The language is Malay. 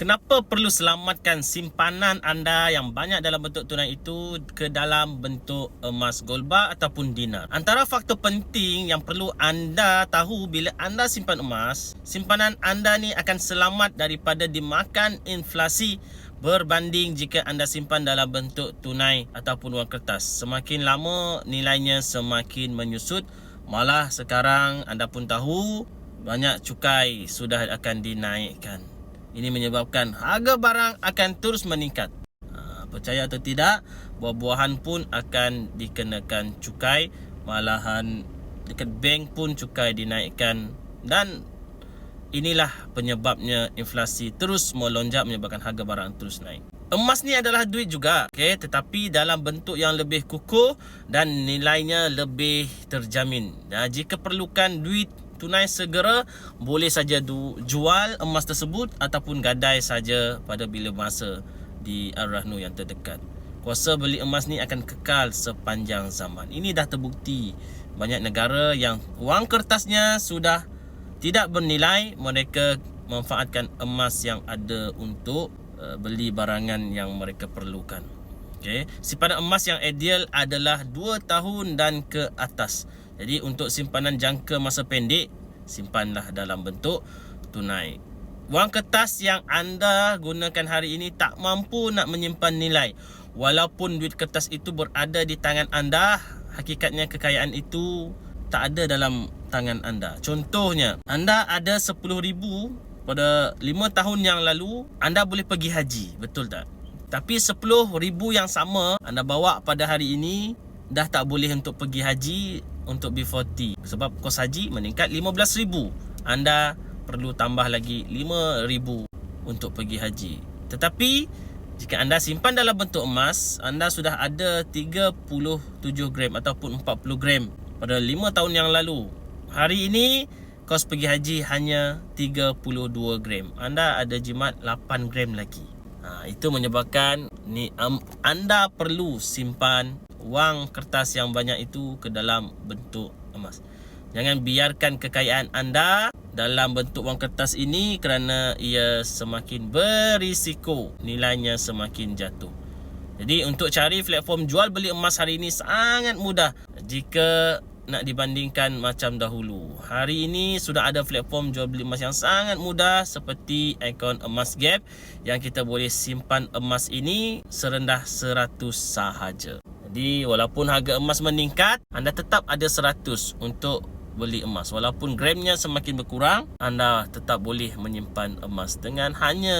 Kenapa perlu selamatkan simpanan anda yang banyak dalam bentuk tunai itu ke dalam bentuk emas gold bar ataupun dinar? Antara faktor penting yang perlu anda tahu bila anda simpan emas, simpanan anda ni akan selamat daripada dimakan inflasi berbanding jika anda simpan dalam bentuk tunai ataupun wang kertas. Semakin lama nilainya semakin menyusut. Malah sekarang anda pun tahu banyak cukai sudah akan dinaikkan. Ini menyebabkan harga barang akan terus meningkat. Ha, percaya atau tidak, buah-buahan pun akan dikenakan cukai. Malahan dekat bank pun cukai dinaikkan. Dan inilah penyebabnya inflasi terus melonjak menyebabkan harga barang terus naik. Emas ni adalah duit juga, okay? tetapi dalam bentuk yang lebih kukuh dan nilainya lebih terjamin. Nah, jika perlukan duit tunai segera boleh saja du- jual emas tersebut ataupun gadai saja pada bila masa di Ar-Rahnu yang terdekat. Kuasa beli emas ni akan kekal sepanjang zaman. Ini dah terbukti banyak negara yang wang kertasnya sudah tidak bernilai mereka manfaatkan emas yang ada untuk uh, beli barangan yang mereka perlukan. Okey, simpanan emas yang ideal adalah 2 tahun dan ke atas. Jadi untuk simpanan jangka masa pendek simpanlah dalam bentuk tunai. Wang kertas yang anda gunakan hari ini tak mampu nak menyimpan nilai. Walaupun duit kertas itu berada di tangan anda, hakikatnya kekayaan itu tak ada dalam tangan anda. Contohnya, anda ada 10,000 pada 5 tahun yang lalu, anda boleh pergi haji, betul tak? Tapi 10,000 yang sama anda bawa pada hari ini dah tak boleh untuk pergi haji untuk B40 sebab kos haji meningkat 15,000 anda perlu tambah lagi 5,000 untuk pergi haji. Tetapi jika anda simpan dalam bentuk emas anda sudah ada 37 gram ataupun 40 gram pada 5 tahun yang lalu. Hari ini kos pergi haji hanya 32 gram. Anda ada jimat 8 gram lagi. Ha, itu menyebabkan ni um, anda perlu simpan wang kertas yang banyak itu ke dalam bentuk emas. Jangan biarkan kekayaan anda dalam bentuk wang kertas ini kerana ia semakin berisiko nilainya semakin jatuh. Jadi untuk cari platform jual beli emas hari ini sangat mudah jika nak dibandingkan macam dahulu. Hari ini sudah ada platform jual beli emas yang sangat mudah seperti Icon Emas Gap yang kita boleh simpan emas ini serendah 100 sahaja. Jadi walaupun harga emas meningkat, anda tetap ada 100 untuk beli emas. Walaupun gramnya semakin berkurang, anda tetap boleh menyimpan emas dengan hanya